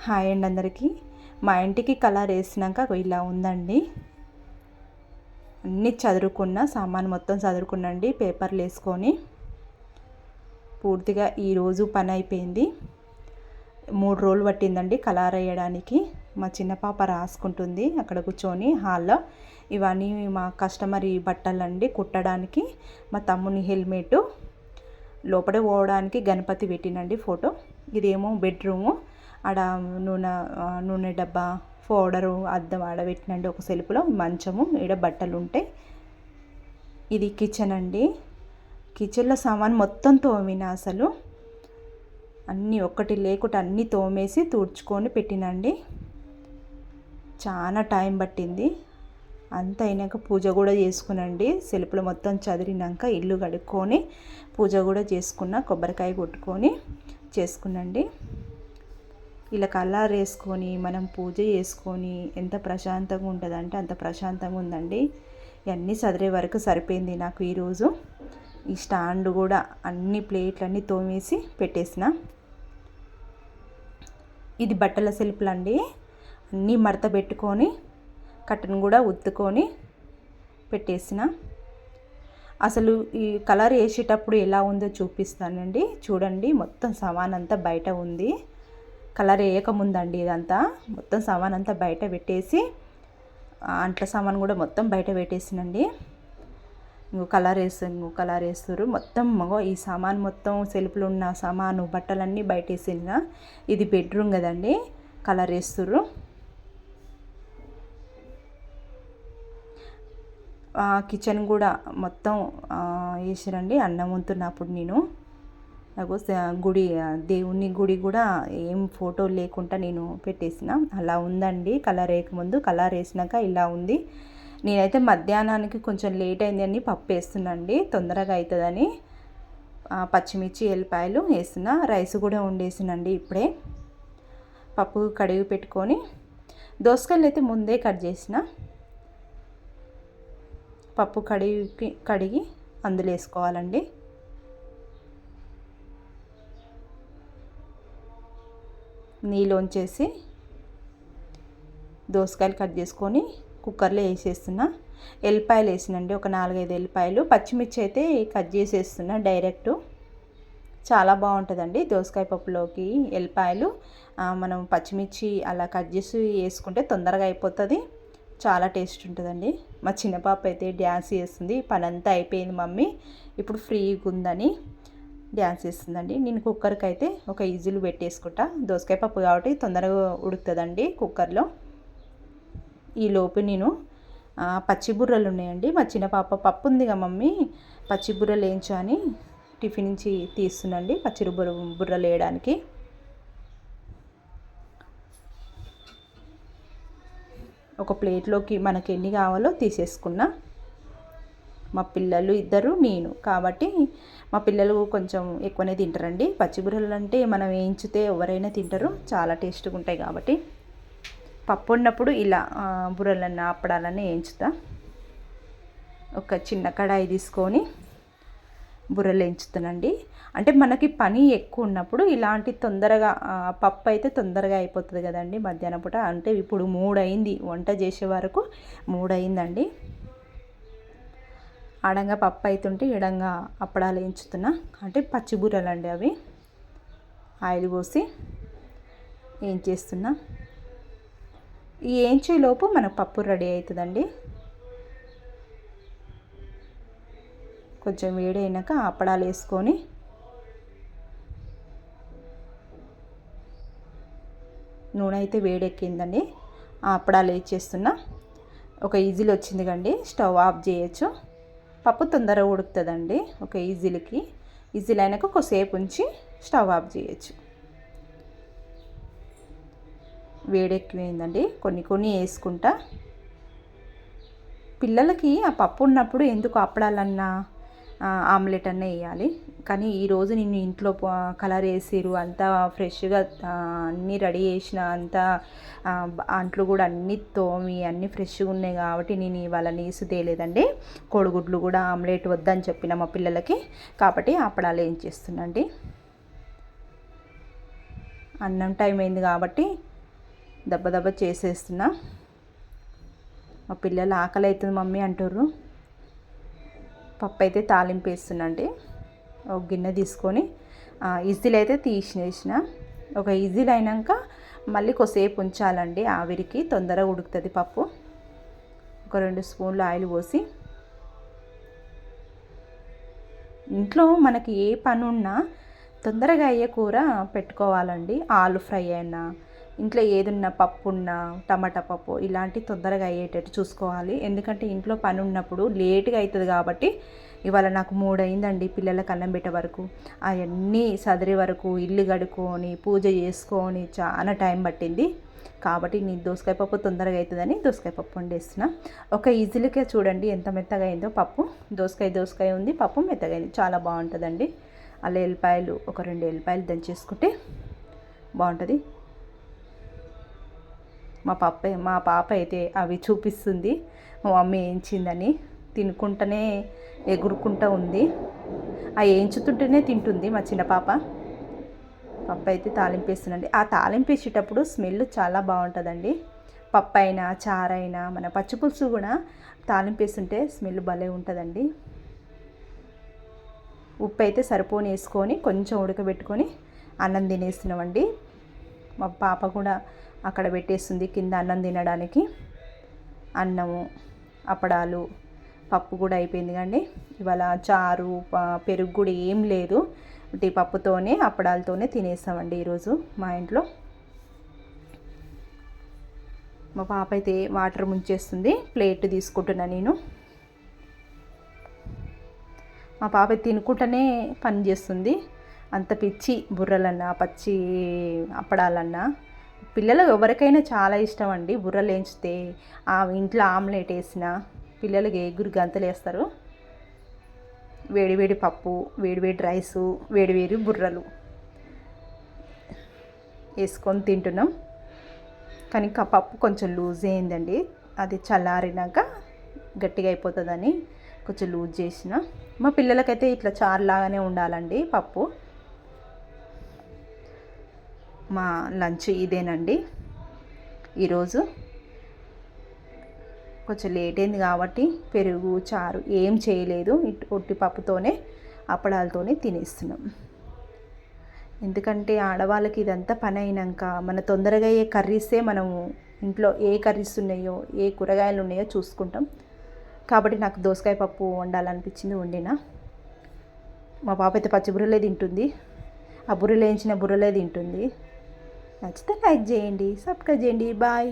Hi అండి అందరికీ. మా ఇంటికి కలర్ వేసినాక ఇలా ఉందండి. అన్నీ చదువుకున్న సామాన్ మొత్తం చదువుకున్నండి పేపర్లు వేసుకొని. పూర్తిగా ఈరోజు పని అయిపోయింది. మూడు రోజులు పట్టిందండి కలర్ వేయడానికి. మా చిన్న పాప రాసుకుంటుంది అక్కడ కూర్చొని హాల్లో. ఇవన్నీ మా కస్టమర్ ఈ బట్టలండి కుట్టడానికి. మా తమ్ముని హెల్మెట్. లోపల పోవడానికి గణపతి పెట్టినండి ఫోటో. ఇదేమో బెడ్రూము. ఆడ నూనె నూనె డబ్బా పౌడరు అద్దం ఆడబెట్టినండి ఒక సెల్ఫ్లో మంచము ఈడ బట్టలు ఉంటాయి ఇది కిచెన్ అండి. కిచెన్లో సామాన్ మొత్తం తోమిన అసలు. అన్నీ ఒక్కటి లేకుండా అన్నీ తోమేసి తుడుచుకొని పెట్టినండి. చాలా టైం పట్టింది. అంత అయినాక పూజ కూడా చేసుకునండి. సెలుపులు మొత్తం చదిరినాక ఇల్లు కడుక్కొని పూజ కూడా చేసుకున్న కొబ్బరికాయ కొట్టుకొని చేసుకునండి ఇలా కలర్ వేసుకొని మనం పూజ చేసుకొని ఎంత ప్రశాంతంగా ఉంటుందంటే అంత ప్రశాంతంగా ఉందండి. ఇవన్నీ చదివే వరకు సరిపోయింది నాకు ఈరోజు. ఈ స్టాండ్ కూడా అన్ని ప్లేట్లన్నీ తోమేసి పెట్టేసిన. ఇది బట్టల సెల్ఫ్లు అండి అన్నీ మడత పెట్టుకొని కట్టను కూడా ఉత్తుకొని పెట్టేసిన. అసలు ఈ కలర్ వేసేటప్పుడు ఎలా ఉందో చూపిస్తానండి. చూడండి మొత్తం సమానంతా అంతా బయట ఉంది. కలర్ వేయకముందండి ఇదంతా. మొత్తం సామాన్ అంతా బయట పెట్టేసి అంట్ల సామాన్ కూడా మొత్తం బయట పెట్టేసినండి. ఇంకో కలర్ వేస్తాను కలర్ వేస్తారు మొత్తం మగో ఈ సామాన్ మొత్తం సెల్ఫ్లో ఉన్న సామాను బట్టలన్నీ బయట వేసిన ఇది బెడ్రూమ్ కదండి కలర్ వేస్తారు కిచెన్ కూడా మొత్తం వేసిరండి అన్నం వంతున్నప్పుడు నేను. నాకు గుడి దేవుని గుడి కూడా ఏం ఫోటో లేకుండా నేను పెట్టేసిన. అలా ఉందండి. కలర్ వేయకముందు కలర్ వేసినాక ఇలా ఉంది. నేనైతే మధ్యాహ్నానికి కొంచెం లేట్ అయిందని పప్పు వేస్తున్నాండి. తొందరగా అవుతుందని పచ్చిమిర్చి ఎల్లిపాయలు వేసిన. రైస్ కూడా వండేసినండి ఇప్పుడే. పప్పు కడిగి పెట్టుకొని దోసకాయలు అయితే ముందే కట్ చేసిన. పప్పు కడిగి కడిగి అందులో వేసుకోవాలండి. నీళ్ళొంచేసి దోసకాయలు కట్ చేసుకొని కుక్కర్లో వేసేస్తున్నా. ఎల్లిపాయలు వేసినండి ఒక నాలుగైదు ఎల్లిపాయలు. పచ్చిమిర్చి అయితే కట్ చేసేస్తున్నా డైరెక్ట్. చాలా బాగుంటుందండి దోసకాయ పప్పులోకి ఎల్లిపాయలు. మనం పచ్చిమిర్చి అలా కట్ చేసి వేసుకుంటే తొందరగా అయిపోతుంది. చాలా టేస్ట్ ఉంటుందండి. మా చిన్న పాప అయితే డ్యాన్స్ చేస్తుంది. పనంతా అయిపోయింది మమ్మీ. ఇప్పుడు ఫ్రీగా ఉందని డ్యాన్స్ చేస్తుందండి. నేను కుక్కర్కి అయితే ఒక ఈజీలు పెట్టేసుకుంటా. దోసకాయ పప్పు కాబట్టి తొందరగా ఉడుకుతుందండి కుక్కర్లో. ఈలోపు నేను పచ్చి బుర్రలు ఉన్నాయండి. మా చిన్న పాప పప్పు ఉందిగా మమ్మీ. పచ్చి బుర్రలు వేయించు అని టిఫిన్ నుంచి తీస్తుందండి పచ్చి బుర్ర బుర్రలు వేయడానికి. ఒక ప్లేట్లోకి మనకి ఎన్ని కావాలో తీసేసుకున్నా. మా పిల్లలు ఇద్దరు నేను. కాబట్టి మా పిల్లలు కొంచెం ఎక్కువనే తింటారండి. పచ్చిబుర్రలు అంటే మనం వేయించితే ఎవరైనా తింటారు. చాలా టేస్ట్గా ఉంటాయి కాబట్టి. పప్పు ఉన్నప్పుడు ఇలా బుర్రలన్నీ అప్పడాలన్నీ వేయించుతా. ఒక చిన్న కడాయి తీసుకొని బుర్రలు వేయించుతానండి. అంటే మనకి పని ఎక్కువ ఉన్నప్పుడు ఇలాంటి తొందరగా పప్పు అయితే తొందరగా అయిపోతుంది కదండి మధ్యాహ్నం పూట. అంటే ఇప్పుడు మూడు అయింది వంట చేసే వరకు మూడు అయిందండి ఆడంగా పప్పు అవుతుంటే ఇడంగా అప్పడాలు వేయించుతున్నా. అంటే పచ్చి బూరలు అండి అవి. ఆయిల్ పోసి ఏం చేస్తున్నా? ఈ వేయించేలోపు మనకు పప్పు రెడీ అవుతుందండి కొంచెం వేడి అయినాక అప్పడాలు వేసుకొని నూనె అయితే వేడెక్కిందండి. ఆ అప్పడాలు వేసేస్తున్నా. ఒక ఈజీలు వచ్చింది కండి. స్టవ్ ఆఫ్ చేయొచ్చు. పప్పు తొందర ఉడుకుతుందండి ఒక ఈజీలకి. ఈజీలు అయినాక కొద్దిసేపు ఉంచి స్టవ్ ఆఫ్ చేయొచ్చు. వేడెక్కిపోయిందండి కొన్ని కొన్ని వేసుకుంటా. పిల్లలకి ఆ పప్పు ఉన్నప్పుడు ఎందుకు అప్పడాలన్నా ఆమ్లెట్ అన్న వేయాలి. కానీ ఈరోజు నిన్ను ఇంట్లో కలర్ వేసిరు అంతా ఫ్రెష్గా అన్నీ రెడీ చేసిన అంతా అంట్లు కూడా అన్నీ తోమి అన్నీ ఫ్రెష్గా ఉన్నాయి కాబట్టి నేను ఇవాళ నీసు తేలేదండి. కోడిగుడ్లు కూడా ఆమ్లెట్ వద్దని చెప్పిన మా పిల్లలకి. కాబట్టి అప్పడాలు ఏం చేస్తున్నాండి అన్నం టైం అయింది కాబట్టి దెబ్బ దెబ్బ చేసేస్తున్నా. మా పిల్లలు ఆకలి అవుతుంది మమ్మీ అంటారు పప్పు అయితే తాలింపు వేస్తున్నండి ఒక గిన్నె తీసుకొని ఈజీలు అయితే తీసేసిన. ఒక ఈజీలు అయినాక మళ్ళీ కొద్దిసేపు ఉంచాలండి ఆవిరికి తొందరగా ఉడుకుతుంది పప్పు. ఒక రెండు స్పూన్లు ఆయిల్ పోసి. ఇంట్లో మనకి ఏ పని ఉన్నా తొందరగా అయ్యే కూర పెట్టుకోవాలండి. ఆలు ఫ్రై అయినా ఇంట్లో ఏదున్నా పప్పు ఉన్నా టమాటా పప్పు ఇలాంటి తొందరగా అయ్యేటట్టు చూసుకోవాలి. ఎందుకంటే ఇంట్లో పని ఉన్నప్పుడు లేట్గా అవుతుంది కాబట్టి ఇవాళ నాకు మూడు అయిందండి పిల్లలకు అన్నం పెట్టే వరకు. అవన్నీ సదిరి వరకు ఇల్లు కడుక్కొని పూజ చేసుకొని చాలా టైం పట్టింది. కాబట్టి నీ దోసకాయ పప్పు తొందరగా అవుతుందని దోసకాయ పప్పు వండేస్తున్నా. ఒక ఈజీలకే చూడండి ఎంత మెత్తగా అయిందో పప్పు. దోసకాయ దోసకాయ ఉంది పప్పు మెత్తగా అయింది. చాలా బాగుంటుందండి. అలా ఎల్లిపాయలు ఒక రెండు ఎల్లిపాయలు దంచేసుకుంటే బాగుంటుంది. మా పాప మా పాప అయితే అవి చూపిస్తుంది. మా మమ్మీ ఏంచిందని తినుకుంటూనే ఎగురుకుంటూ ఉంది. ఆ ఏంచుతుంటేనే తింటుంది మా చిన్న పాప. పప్పు అయితే తాలింపేస్తుందండి. ఆ తాలింపు వేసేటప్పుడు స్మెల్ చాలా బాగుంటుందండి. పప్పు అయినా చారైనా మన పచ్చిపులుసు కూడా తాలింపేస్తుంటే స్మెల్ భలే ఉంటుందండి. ఉప్పు అయితే సరిపోని వేసుకొని కొంచెం ఉడకబెట్టుకొని అన్నం తినేస్తున్నామండి. మా పాప కూడా అక్కడ పెట్టేస్తుంది కింద అన్నం తినడానికి. అన్నము అప్పడాలు పప్పు కూడా అయిపోయింది కండి ఇవాళ చారు పెరుగు కూడా ఏం లేదు. టీ పప్పుతోనే అప్పడాలతోనే తినేస్తామండి ఈరోజు మా ఇంట్లో. మా పాప అయితే వాటర్ ముంచేస్తుంది. ప్లేట్ తీసుకుంటున్నా నేను. మా పాప తినుకుంటూనే పని చేస్తుంది. అంత పిచ్చి బుర్రలన్నా పచ్చి అప్పడాలన్నా. పిల్లలు ఎవరికైనా చాలా ఇష్టం అండి. బుర్రలు వేయించితే ఆ ఇంట్లో ఆమ్లెట్ వేసిన పిల్లలకి ఎగురు గంతలు వేస్తారు? వేడివేడి పప్పు వేడివేడి రైసు వేడివేడి బుర్రలు వేసుకొని తింటున్నాం. కానీ ఆ పప్పు కొంచెం లూజ్ అయిందండి. అది చల్లారినాక గట్టిగా అయిపోతుందని కొంచెం లూజ్ చేసిన. మా పిల్లలకైతే ఇట్లా చారులాగానే ఉండాలండి పప్పు. మా లంచ్ ఇదేనండి. ఈరోజు కొంచెం లేట్ అయింది కాబట్టి పెరుగు చారు ఏం చేయలేదు. ఒట్టి పప్పుతోనే అప్పడాలతోనే తినేస్తున్నాం. ఎందుకంటే ఆడవాళ్ళకి ఇదంతా పని అయినాక మన తొందరగా ఏ కర్రీసే మనము ఇంట్లో ఏ కర్రీస్ ఉన్నాయో ఏ కూరగాయలు ఉన్నాయో చూసుకుంటాం. కాబట్టి నాకు దోసకాయ పప్పు వండాలనిపించింది వండిన. మా పాప అయితే పచ్చి బుర్రలే తింటుంది. ఆ బుర్రలు వేయించిన బుర్రలే తింటుంది. నచ్చితే లైక్ చేయండి సబ్స్క్రైబ్ చేయండి బాయ్.